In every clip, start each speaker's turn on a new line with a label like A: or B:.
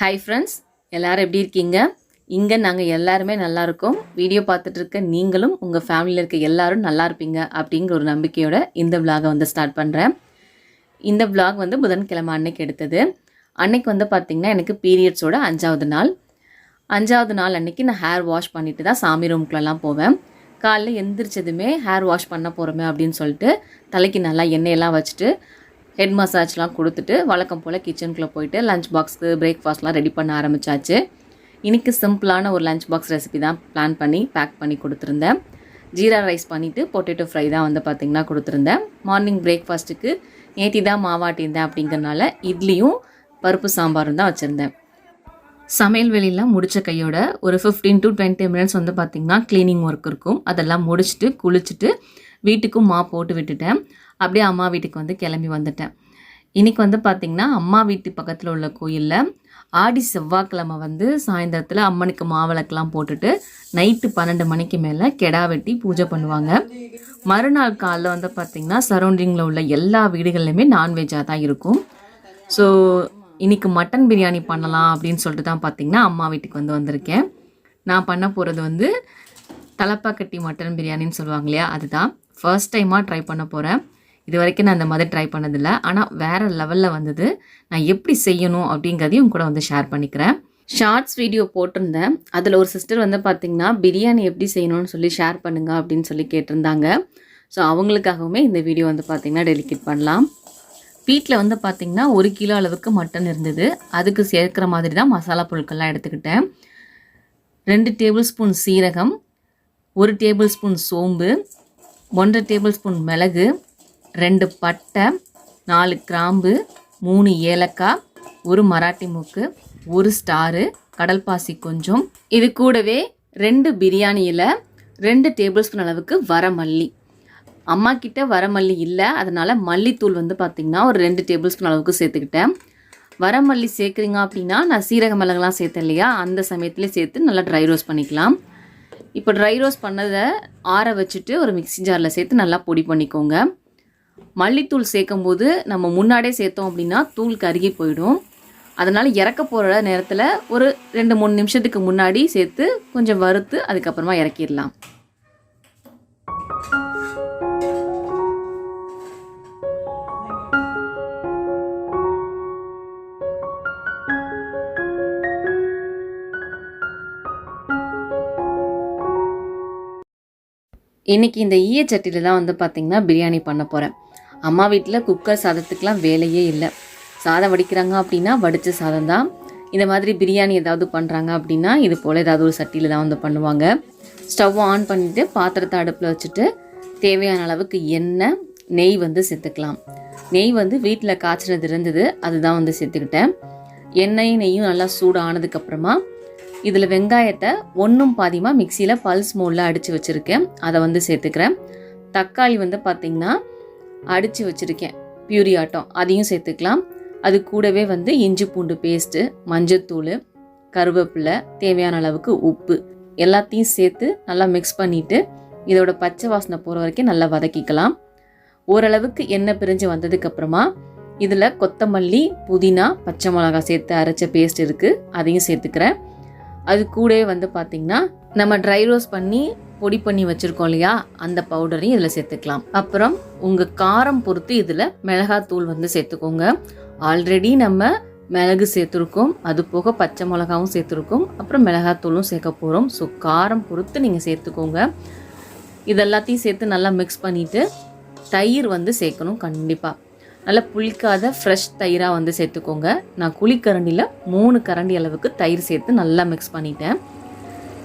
A: Hi friends எல்லோரும் எப்படி இருக்கீங்க? இங்கே நாங்கள் எல்லாருமே நல்லா இருக்கோம். வீடியோ பார்த்துட்டு இருக்க நீங்களும் உங்கள் ஃபேமிலியில் இருக்க எல்லாரும் நல்லா இருப்பீங்க அப்படிங்கிற ஒரு நம்பிக்கையோட இந்த vlog-அ வந்து ஸ்டார்ட் பண்ணுறேன் இந்த vlog வந்து புதன்கிழமை அன்னைக்கு எடுத்தது. அன்னைக்கு வந்து பார்த்திங்கன்னா எனக்கு பீரியட்ஸோட அஞ்சாவது நாள். அஞ்சாவது நாள் அன்னைக்கு நான் ஹேர் வாஷ் பண்ணிட்டு தான் சாமி ரூம்குள்ளெல்லாம் போவேன். காலைல எந்திரிச்சதுமே ஹேர் வாஷ் பண்ண போகிறோமே அப்படின்னு சொல்லிட்டு தலைக்கு நல்லா எண்ணெயெல்லாம் வச்சுட்டு ஹெட் மசாஜ்லாம் கொடுத்துட்டு வழக்கம் போல் கிச்சனுக்குள்ளே போயிட்டு லஞ்ச் பாக்ஸ்க்கு பிரேக்ஃபாஸ்ட்லாம் ரெடி பண்ண ஆரம்பிச்சாச்சு. இன்றைக்கி சிம்பிளான ஒரு லஞ்ச் பாக்ஸ் ரெசிபி தான் பிளான் பண்ணி பேக் பண்ணி கொடுத்துருந்தேன். ஜீரா ரைஸ் பண்ணிவிட்டு பொட்டேட்டோ ஃப்ரை தான் வந்து பார்த்திங்கன்னா கொடுத்துருந்தேன். மார்னிங் பிரேக்ஃபாஸ்ட்டுக்கு நேத்தி தான் மாவாட்டியிருந்தேன் அப்படிங்கிறனால இட்லியும் பருப்பு சாம்பாரும் தான் வச்சுருந்தேன். சமையல் வெளியெல்லாம் முடித்த கையோட ஒரு ஃபிஃப்டீன் டு டுவெண்ட்டி மினிட்ஸ் வந்து பார்த்திங்கன்னா க்ளீனிங் ஒர்க் இருக்கும். அதெல்லாம் முடிச்சுட்டு குளிச்சுட்டு வீட்டுக்கும் மா போட்டு விட்டுட்டேன். அப்படியே அம்மா வீட்டுக்கு வந்து கிளம்பி வந்துட்டேன். இன்றைக்கி வந்து பார்த்திங்கன்னா அம்மா வீட்டு பக்கத்தில் உள்ள கோயிலில் ஆடி செவ்வாய்க்கிழமை வந்து சாயந்தரத்தில் அம்மனுக்கு மாவிளக்கெலாம் போட்டுட்டு நைட்டு பன்னெண்டு மணிக்கு மேலே கெடா வெட்டி பூஜை பண்ணுவாங்க. மறுநாள் காலைல வந்து பார்த்திங்கன்னா சரௌண்டிங்கில் உள்ள எல்லா வீடுகள்லையுமே நான்வெஜ்ஜாக தான் இருக்கும். ஸோ இன்றைக்கி மட்டன் பிரியாணி பண்ணலாம் அப்படின்னு சொல்லிட்டு தான் பார்த்தீங்கன்னா அம்மா வீட்டுக்கு வந்து வந்திருக்கேன். நான் பண்ண போகிறது வந்து தலப்பாக்கட்டி மட்டன் பிரியாணின்னு சொல்லுவாங்க இல்லையா அதுதான். ஃபர்ஸ்ட் டைமாக ட்ரை பண்ண போகிறேன் இது வரைக்கும் நான் இந்த மாதிரி ட்ரை பண்ணதில்லை. ஆனால் வேறு லெவலில் வந்தது. நான் எப்படி செய்யணும் அப்படிங்கிறதையும் கூட வந்து ஷேர் பண்ணிக்கிறேன். ஷார்ட்ஸ் வீடியோ போட்டிருந்தேன். அதில் ஒரு சிஸ்டர் வந்து பார்த்தீங்கன்னா பிரியாணி எப்படி செய்யணும்னு சொல்லி ஷேர் பண்ணுங்க அப்படின்னு சொல்லி கேட்டிருந்தாங்க. ஸோ அவங்களுக்காகவுமே இந்த வீடியோ வந்து பார்த்திங்கன்னா டெலிகேட் பண்ணலாம். வீட்டில் வந்து பார்த்திங்கன்னா ஒரு கிலோ அளவுக்கு மட்டன் இருந்தது. அதுக்கு சேர்க்குற மாதிரி தான் மசாலா பொருட்கள்லாம் எடுத்துக்கிட்டேன். ரெண்டு டேபிள் ஸ்பூன் சீரகம் ஒரு டேபிள் ஸ்பூன் சோம்பு ஒன்றரை டேபிள் ஸ்பூன் மிளகு ரெண்டு பட்டை நாலு கிராம்பு மூணு ஏலக்காய் ஒரு மராட்டி மூக்கு ஒரு ஸ்டாரு கடல்பாசி கொஞ்சம். இது கூடவே ரெண்டு பிரியாணியில் ரெண்டு டேபிள் ஸ்பூன் அளவுக்கு வரமல்லி. அம்மா கிட்ட வரமல்லி இல்லை அதனால் மல்லித்தூள் வந்து பார்த்திங்கன்னா ஒரு ரெண்டு டேபிள் ஸ்பூன் அளவுக்கு சேர்த்துக்கிட்டேன். வரமல்லி சேர்க்குறீங்க அப்படின்னா நான் சீரக மிளகுலாம் சேர்த்தேன் இல்லையா அந்த சமயத்துலேயே சேர்த்து நல்லா ட்ரை ரோஸ்ட் பண்ணிக்கலாம். இப்போ ட்ரை ரோஸ்ட் பண்ணதை ஆற வச்சுட்டு ஒரு மிக்ஸி ஜாரில் சேர்த்து நல்லா பொடி பண்ணிக்கோங்க. மல்லித்தூள் சேர்க்கும்போது நம்ம முன்னாடியே சேர்த்தோம் அப்படின்னா தூள் கருகி போயிடும். அதனால் இறக்க போகிற நேரத்தில் ஒரு ரெண்டு மூணு நிமிஷத்துக்கு முன்னாடி சேர்த்து கொஞ்சம் வறுத்து அதுக்கப்புறமா இறக்கிடலாம். இன்னைக்கு இந்த ஈயச்சட்டியில் தான் வந்து பார்த்திங்கன்னா பிரியாணி பண்ண போகிறேன் அம்மா வீட்டில் குக்கர் சாதத்துக்கெலாம் வேலையே இல்லை. சாதம் வடிக்கிறாங்க அப்படின்னா வடித்த சாதம் தான் இந்த மாதிரி பிரியாணி ஏதாவது பண்ணுறாங்க அப்படின்னா இது போல் ஏதாவது ஒரு சட்டியில் தான் வந்து பண்ணுவாங்க. ஸ்டவ் ஆன் பண்ணிவிட்டு பாத்திரத்தை அடுப்பில் வச்சுட்டு தேவையான அளவுக்கு எண்ணெய் நெய் வந்து சேர்த்துக்கலாம். நெய் வந்து வீட்டில் காய்ச்சினது இருந்தது அதுதான் வந்து சேர்த்துக்கிட்டேன். எண்ணெய் நெய்யும் நல்லா சூடு ஆனதுக்கப்புறமா இதில் வெங்காயத்தை ஒன்றும் பாதியமாக மிக்சியில் பல்ஸ் மோலில் அடித்து வச்சுருக்கேன். அதை வந்து சேர்த்துக்கிறேன். தக்காளி வந்து பார்த்திங்கன்னா அடித்து வச்சுருக்கேன். பியூரி ஆட்டம் அதையும் சேர்த்துக்கலாம். அது கூடவே வந்து இஞ்சி பூண்டு பேஸ்ட்டு மஞ்சத்தூள் கருவேப்பிலை தேவையான அளவுக்கு உப்பு. எல்லாத்தையும் சேர்த்து நல்லா மிக்ஸ் பண்ணிவிட்டு இதோட பச்சை வாசனை போகிற வரைக்கும் நல்லா வதக்கிக்கலாம். ஓரளவுக்கு எண்ணெய் பிரிஞ்சு வந்ததுக்கப்புறமா இதில் கொத்தமல்லி புதினா பச்சை மிளகாய் சேர்த்து அரைச்ச பேஸ்ட் இருக்குது அதையும் சேர்த்துக்கிறேன். அது கூடவே வந்து பார்த்திங்கன்னா நம்ம ட்ரை ரோஸ் பண்ணி பொடி பண்ணி வச்சுருக்கோம் இல்லையா? அந்த பவுடரையும் இதில் சேர்த்துக்கலாம். அப்புறம் உங்கள் காரம் பொறுத்து இதில் மிளகாத்தூள் வந்து சேர்த்துக்கோங்க. ஆல்ரெடி நம்ம மிளகு சேர்த்துருக்கோம். அது போக பச்சை மிளகாவும் சேர்த்துருக்கோம். அப்புறம் மிளகாத்தூளும் சேர்க்க போகிறோம் ஸோ காரம் பொறுத்து நீங்கள் சேர்த்துக்கோங்க. இதெல்லாத்தையும் சேர்த்து நல்லா மிக்ஸ் பண்ணிவிட்டு தயிர் வந்து சேர்க்கணும் கண்டிப்பாக நல்லா புளிக்காத ஃப்ரெஷ் தயிராக வந்து சேர்த்துக்கோங்க. நான் குழிக்கரண்டியில் மூணு கரண்டி அளவுக்கு தயிர் சேர்த்து நல்லா மிக்ஸ் பண்ணிட்டேன்.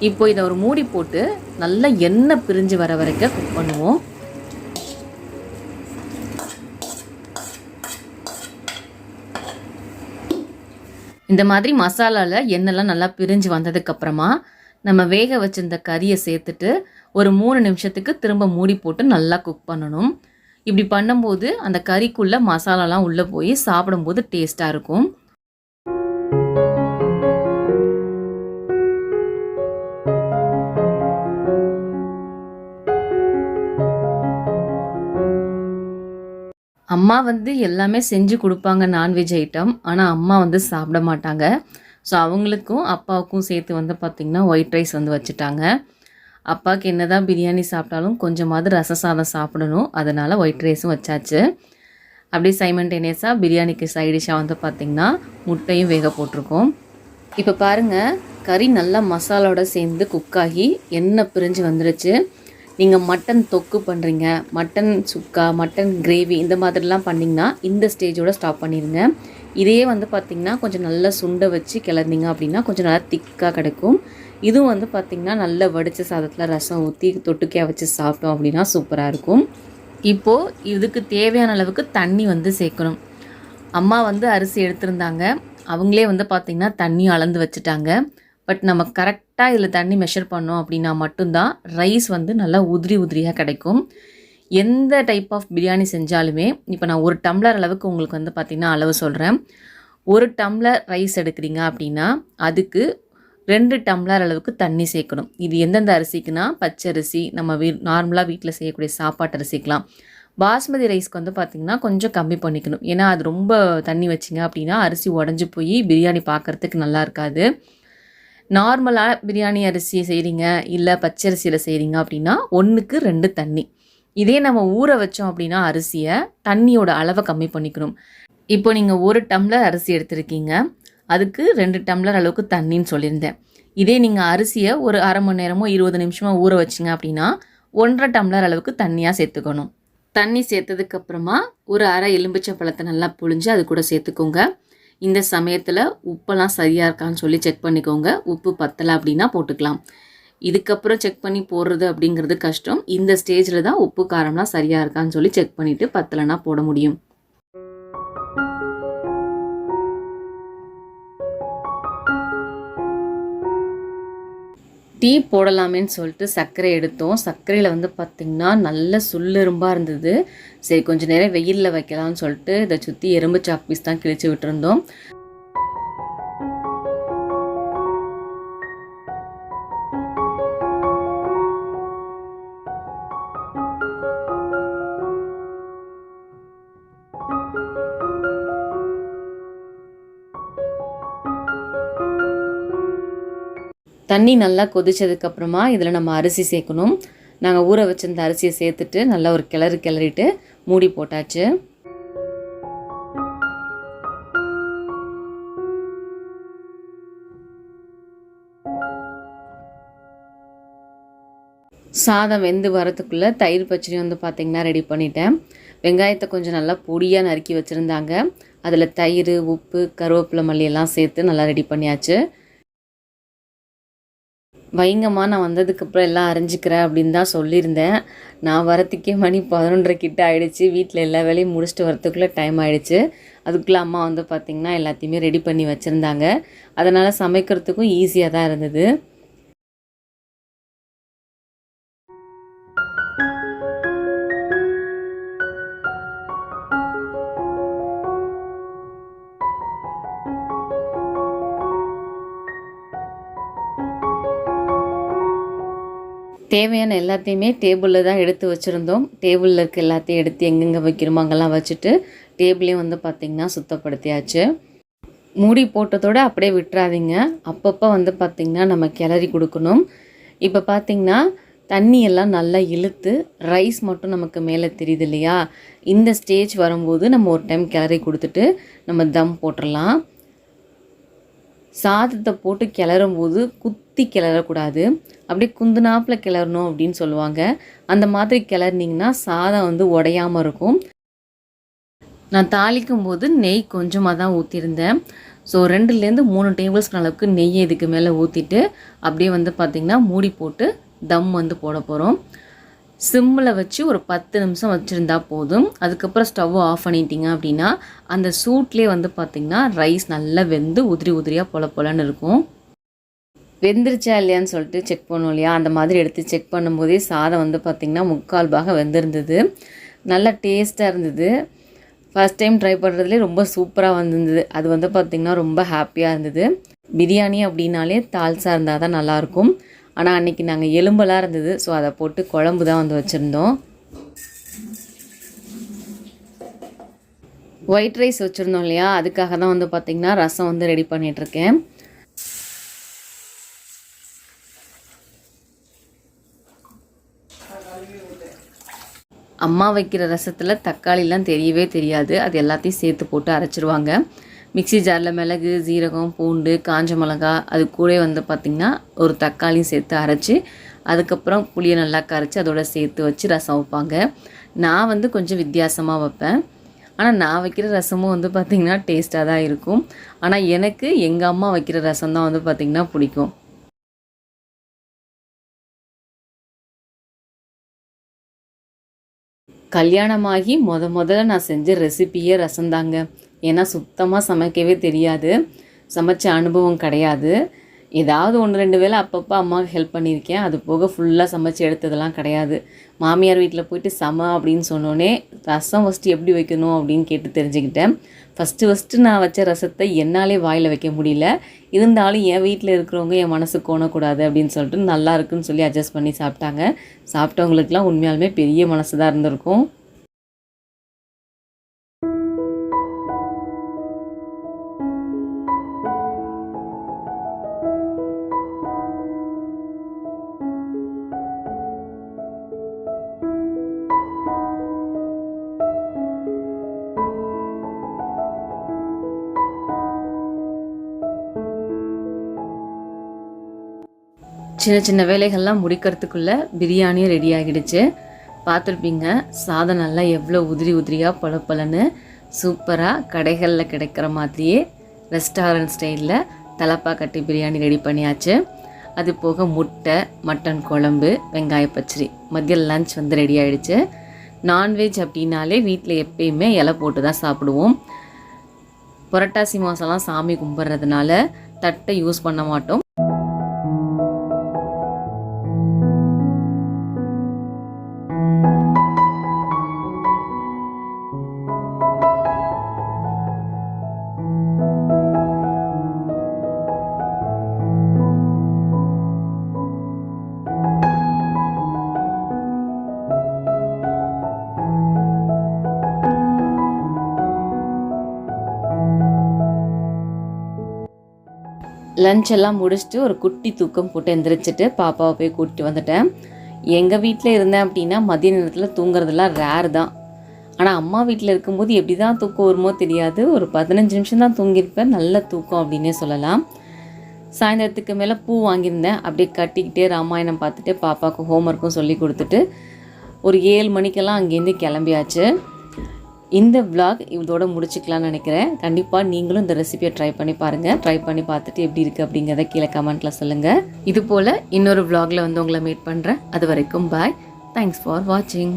A: இப்போ இதை ஒரு மூடி போட்டு நல்லா எண்ணெய் பிரிஞ்சு வர வரைக்கும் குக் பண்ணுவோம். இந்த மாதிரி மசாலாவில் எண்ணெய்லாம் நல்லா பிரிஞ்சு வந்ததுக்கப்புறமா நம்ம வேக வச்சிருந்த கறியை சேர்த்துட்டு ஒரு மூணு நிமிஷத்துக்கு திரும்ப மூடி போட்டு நல்லா குக் பண்ணணும். இப்படி பண்ணும்போது அந்த கறிக்குள்ளே மசாலாலாம் உள்ளே போய் சாப்பிடும்போது டேஸ்ட்டாக இருக்கும். அம்மா வந்து எல்லாமே செஞ்சு கொடுப்பாங்க நான்வெஜ் ஐட்டம் ஆனால் அம்மா வந்து சாப்பிட மாட்டாங்க. ஸோ அவங்களுக்கும் அப்பாவுக்கும் சேர்த்து வந்து பார்த்திங்கன்னா ஒயிட் ரைஸ் வந்து வச்சுட்டாங்க. அப்பாவுக்கு என்ன தான் பிரியாணி சாப்பிட்டாலும் கொஞ்சமாவது ரச சாதம் சாப்பிடணும். அதனால் ஒயிட் ரைஸும் வச்சாச்சு. அப்படியே சைமண்டேனியஸாக பிரியாணிக்கு சைடிஷாக வந்து பார்த்திங்கன்னா முட்டையும் வேக போட்டிருக்கோம். இப்போ பாருங்கள் கறி நல்லா மசாலோட சேர்ந்து குக்காகி எண்ணெய் பிரிஞ்சு வந்துடுச்சு நீங்கள் மட்டன் தொக்கு பண்ணுறீங்க மட்டன் சுக்கா மட்டன் கிரேவி இந்த மாதிரிலாம் பண்ணிங்கன்னா இந்த ஸ்டேஜோட ஸ்டாப் பண்ணிடுங்க இதே வந்து பார்த்திங்கன்னா கொஞ்சம் நல்லா சுண்டை வச்சு கிளந்திங்க அப்படின்னா கொஞ்சம் நல்லா திக்காக கிடைக்கும். இதுவும் வந்து பார்த்திங்கன்னா நல்லா வடித்த சாதத்தில் ரசம் ஊற்றி தொட்டுக்கையாக வச்சு சாப்பிட்டோம் அப்படின்னா சூப்பராக இருக்கும். இப்போது இதுக்கு தேவையான அளவுக்கு தண்ணி வந்து சேர்க்கணும். அம்மா வந்து அரிசி எடுத்திருந்தாங்க. அவங்களே வந்து பார்த்திங்கன்னா தண்ணி அளந்து வச்சுட்டாங்க. பட் நம்ம கரெக்ட் கரெக்டாக இதில் தண்ணி மெஷர் பண்ணோம் அப்படின்னா மட்டும்தான் ரைஸ் வந்து நல்லா உதிரி உதிரியாக கிடைக்கும். எந்த டைப் ஆஃப் பிரியாணி செஞ்சாலுமே இப்போ நான் ஒரு டம்ளர் அளவுக்கு உங்களுக்கு வந்து பார்த்திங்கன்னா அளவு சொல்கிறேன் ஒரு டம்ளர் ரைஸ் எடுக்கிறீங்க அப்படின்னா அதுக்கு ரெண்டு டம்ளர் அளவுக்கு தண்ணி சேர்க்கணும். இது எந்தெந்த அரிசிக்குனா பச்சரிசி நம்ம வீ நார்மலாக வீட்டில் செய்யக்கூடிய சாப்பாட்டு அரிசிக்கலாம் பாஸ்மதி ரைஸ்க்கு வந்து பார்த்திங்கன்னா கொஞ்சம் கம்மி பண்ணிக்கணும். ஏன்னா அது ரொம்ப தண்ணி வச்சிங்க அப்படின்னா அரிசி உடஞ்சி போய் பிரியாணி பார்க்குறதுக்கு நல்லா இருக்காது. நார்மலாக பிரியாணி அரிசியை செய்கிறீங்க இல்லை பச்சரிசியில் செய்கிறீங்க அப்படின்னா ஒன்றுக்கு ரெண்டு தண்ணி. இதே நம்ம ஊற வச்சோம் அப்படின்னா அரிசியை தண்ணியோட அளவை கம்மி பண்ணிக்கணும். இப்போ நீங்கள் ஒரு டம்ளர் அரிசி எடுத்திருக்கீங்க. அதுக்கு ரெண்டு டம்ளர் அளவுக்கு தண்ணின்னு சொல்லியிருந்தேன். இதே நீங்கள் அரிசியை ஒரு அரை மணி நேரமோ இருபது நிமிஷமோ ஊற வச்சிங்க அப்படின்னா ஒன்றரை டம்ளர் அளவுக்கு தண்ணியாக சேர்த்துக்கணும். தண்ணி சேர்த்ததுக்கப்புறமா ஒரு அரை எலும்பிச்சை பழத்தை நல்லா புழிஞ்சு அது கூட சேர்த்துக்கோங்க. இந்த சமயத்தில் உப்பெல்லாம் சரியாக இருக்கான்னு சொல்லி செக் பண்ணிக்கோங்க. உப்பு பத்தலை அப்படின்னா போட்டுக்கலாம். இதுக்கப்புறம் செக் பண்ணி போடுறது அப்படிங்கிறது கஷ்டம். இந்த ஸ்டேஜில் தான் உப்பு காரம்லாம் சரியாக இருக்கான்னு சொல்லி செக் பண்ணிவிட்டு பத்தலைன்னா போட முடியும். டீ போடலாமேன்னு சொல்லிட்டு சர்க்கரை எடுத்தோம். சர்க்கரையில் வந்து பார்த்திங்கன்னா நல்ல சுள்ளெரும்பாக இருந்தது. சரி கொஞ்சம் நேரம் வெயிலில் வைக்கலாம்னு சொல்லிட்டு இதை சுற்றி எறும்பு சாப்பீஸ் தான் கிழிச்சு விட்டுருந்தோம். தண்ணி நல்லா கொதிச்சதுக்கப்புறமா இதில் நம்ம அரிசி சேர்க்கணும். நாங்கள் ஊற வச்சிருந்த அரிசியை சேர்த்துட்டு நல்லா ஒரு கிளறு கிளறிட்டு மூடி போட்டாச்சு. சாதம் வெந்து வரத்துக்குள்ளே தயிர் பச்சடி வந்து பார்த்திங்கன்னா ரெடி பண்ணிட்டேன். வெங்காயத்தை கொஞ்சம் நல்லா பொடியாக நறுக்கி வச்சுருந்தாங்க. அதில் தயிர் உப்பு கருவேப்பிலை மல்லி எல்லாம் சேர்த்து நல்லா ரெடி பண்ணியாச்சு. வைங்கம்மா நான் வந்ததுக்கப்புறம் எல்லாம் அரைஞ்சிக்கிறேன் அப்படின்னு தான் சொல்லியிருந்தேன். நான் வரத்துக்கே மணி பதினொன்றரை கிட்ட ஆகிடுச்சு வீட்டில் எல்லா வேலையும் முடிச்சுட்டு வரத்துக்குள்ளே டைம் ஆகிடுச்சு அதுக்குள்ளே அம்மா வந்து பார்த்திங்கன்னா எல்லாத்தையுமே ரெடி பண்ணி வச்சுருந்தாங்க. அதனால் சமைக்கிறதுக்கும் ஈஸியாக தான் இருந்தது. தேவையான எல்லாத்தையுமே டேபிளில் தான் எடுத்து வச்சுருந்தோம். டேபிளில் இருக்க எல்லாத்தையும் எடுத்து எங்கெங்கே வைக்கிறோமோ அங்கெல்லாம் வச்சுட்டு டேபிளையும் வந்து பார்த்திங்கன்னா சுத்தப்படுத்தியாச்சு. மூடி போட்டதோடு அப்படியே விட்டுறாதீங்க. அப்பப்போ வந்து பார்த்திங்கன்னா நம்ம கிளறி கொடுக்கணும். இப்போ பார்த்திங்கன்னா தண்ணியெல்லாம் நல்லா இழுத்து ரைஸ் மட்டும் நமக்கு மேலே தெரியுது இல்லையா? இந்த ஸ்டேஜ் வரும்போது நம்ம ஒரு டைம் கிளறி கொடுத்துட்டு நம்ம தம் போட்டுடலாம் சாதத்தை போட்டு கிளறும் போது குத்தி கிளறக்கூடாது. அப்படியே குந்துனாப்பில் கிளறணும் அப்படின்னு சொல்லுவாங்க. அந்த மாதிரி கிளறினீங்கன்னா சாதம் வந்து உடையாமல் இருக்கும். நான் தாளிக்கும் போது நெய் கொஞ்சமாக தான் ஊற்றிருந்தேன் ஸோ ரெண்டுலேருந்து மூணு டேபிள் ஸ்பூன் அளவுக்கு நெய் இதுக்கு மேலே ஊற்றிட்டு அப்படியே வந்து பார்த்திங்கன்னா மூடி போட்டு தம் வந்து போட போகிறோம் சிம்மில் வச்சு ஒரு பத்து நிமிஷம் வச்சுருந்தா போதும். அதுக்கப்புறம் ஸ்டவ் ஆஃப் பண்ணிட்டீங்க அப்படின்னா அந்த சூட்லேயே வந்து பார்த்திங்கன்னா ரைஸ் நல்லா வெந்து உதிரி உதிரியாக பொல பொலன்னு இருக்கும். வெந்துருச்சா இல்லையான்னு சொல்லிட்டு செக் பண்ணும் இல்லையா? அந்த மாதிரி எடுத்து செக் பண்ணும்போதே சாதம் வந்து பார்த்திங்கன்னா முக்கால் பாகம் வெந்திருந்தது. நல்லா டேஸ்ட்டாக இருந்தது. ஃபஸ்ட் டைம் ட்ரை பண்ணுறதுலே ரொம்ப சூப்பராக வந்திருந்தது. அது வந்து பார்த்திங்கன்னா ரொம்ப ஹாப்பியாக இருந்தது. பிரியாணி அப்படின்னாலே தால்சா இருந்தால் தான் நல்லாயிருக்கும் ஆனால் அன்றைக்கி நாங்கள் எலும்பெல்லாம் இருந்தது. ஸோ அதை போட்டு குழம்பு தான் வந்து வச்சுருந்தோம். ஒயிட் ரைஸ் வச்சுருந்தோம் இல்லையா? அதுக்காக தான் வந்து பார்த்திங்கன்னா ரசம் வந்து ரெடி பண்ணிகிட்ருக்கேன் அம்மா வைக்கிற ரசத்தில் தக்காளிலாம் தெரியவே தெரியாது. அது எல்லாத்தையும் சேர்த்து போட்டு அரைச்சிருவாங்க. மிக்ஸி ஜாரில் மிளகு ஜீரகம் பூண்டு காஞ்ச மிளகா அது கூட வந்து பார்த்திங்கன்னா ஒரு தக்காளியும் சேர்த்து அரைச்சி அதுக்கப்புறம் புளியை நல்லா கரைச்சி அதோட சேர்த்து வச்சு ரசம் வைப்பாங்க. நான் வந்து கொஞ்சம் வித்தியாசமாக வைப்பேன். ஆனால் நான் வைக்கிற ரசமும் வந்து பார்த்திங்கன்னா டேஸ்ட்டாக தான் இருக்கும். ஆனால் எனக்கு எங்கள் அம்மா வைக்கிற ரசம் தான் வந்து பார்த்திங்கன்னா பிடிக்கும். கல்யாணமாகி முத முதல்ல நான் செஞ்ச ரெசிபியே ரசம் தாங்க ஏன்னா சுத்தமாக சமைக்கவே தெரியாது. சமைச்ச அனுபவம் கிடையாது. ஏதாவது ஒன்று ரெண்டு வேளை அப்பப்போ அம்மாவுக்கு ஹெல்ப் பண்ணியிருக்கேன். அது போக ஃபுல்லாக சமைச்சு எடுத்ததெல்லாம் கிடையாது. மாமியார் வீட்டில் போயிட்டு சம அப்படின்னு சொன்னோன்னே ரசம் ஃபஸ்ட்டு எப்படி வைக்கணும் அப்படின்னு கேட்டு தெரிஞ்சுக்கிட்டேன். ஃபஸ்ட்டு ஃபஸ்ட்டு நான் வச்ச ரசத்தை என்னாலே வாயில் வைக்க முடியல. இருந்தாலும் என் வீட்டில் இருக்கிறவங்க என் மனசு கோணக்கூடாது அப்படின்னு சொல்லிட்டு நல்லா இருக்குன்னு சொல்லி அட்ஜஸ்ட் பண்ணி சாப்பிட்டாங்க. சாப்பிட்டவங்களுக்குலாம் உண்மையாலுமே பெரிய மனசு தான் இருந்திருக்கும். சின்ன சின்ன வேலைகள்லாம் முடிக்கிறதுக்குள்ளே பிரியாணியும் ரெடி ஆகிடுச்சு. பார்த்துருப்பீங்க சாதம் நல்லா எவ்வளோ உதிரி உதிரியாக பல பலன்னு சூப்பராக கடைகளில் கிடைக்கிற மாதிரியே ரெஸ்டாரண்ட் ஸ்டைலில் தலப்பா கட்டி பிரியாணி ரெடி பண்ணியாச்சு. அது போக முட்டை மட்டன் குழம்பு வெங்காய பச்சடி. மதியம் லஞ்ச் வந்து ரெடி ஆகிடுச்சு நான்வெஜ் அப்படின்னாலே வீட்டில் எப்பயுமே இலை போட்டு தான் சாப்பிடுவோம். புரட்டாசி மாதம்லாம் சாமி கும்பிட்றதுனால தட்டை யூஸ் பண்ண மாட்டோம். லஞ்ச் எல்லாம் முடிச்சுட்டு ஒரு குட்டி தூக்கம் போட்டு எந்திரிச்சிட்டு பாப்பாவை போய் கூட்டிட்டு வந்துட்டேன். எங்கள் வீட்டில் இருந்தேன் அப்படின்னா மதிய நேரத்தில் தூங்குறதெல்லாம் ரேர் தான். ஆனால் அம்மா வீட்டில் இருக்கும்போது எப்படி தான் தூக்கம் வருமோ தெரியாது. ஒரு பதினஞ்சு நிமிஷம் தான் தூங்கியிருப்பேன். நல்ல தூக்கம் அப்படின்னே சொல்லலாம். சாயந்தரத்துக்கு மேலே பூ வாங்கியிருந்தேன். அப்படியே கட்டிக்கிட்டே ராமாயணம் பார்த்துட்டு பாப்பாவுக்கு ஹோம்ஒர்க்கும் சொல்லி கொடுத்துட்டு ஒரு ஏழு மணிக்கெல்லாம் அங்கேருந்து கிளம்பியாச்சு. இந்த விளாக் இதோட முடிச்சுக்கலாம்னு நினைக்கிறேன். கண்டிப்பாக நீங்களும் இந்த ரெசிபியை ட்ரை பண்ணி பாருங்கள் ட்ரை பண்ணி பார்த்துட்டு எப்படி இருக்குது அப்படிங்கிறத கீழே கமெண்ட்டில் சொல்லுங்கள் இது போல் இன்னொரு விளாகில் வந்து உங்களை மீட் பண்ணுறேன் அது வரைக்கும் பாய் தேங்க்ஸ் ஃபார் வாட்சிங்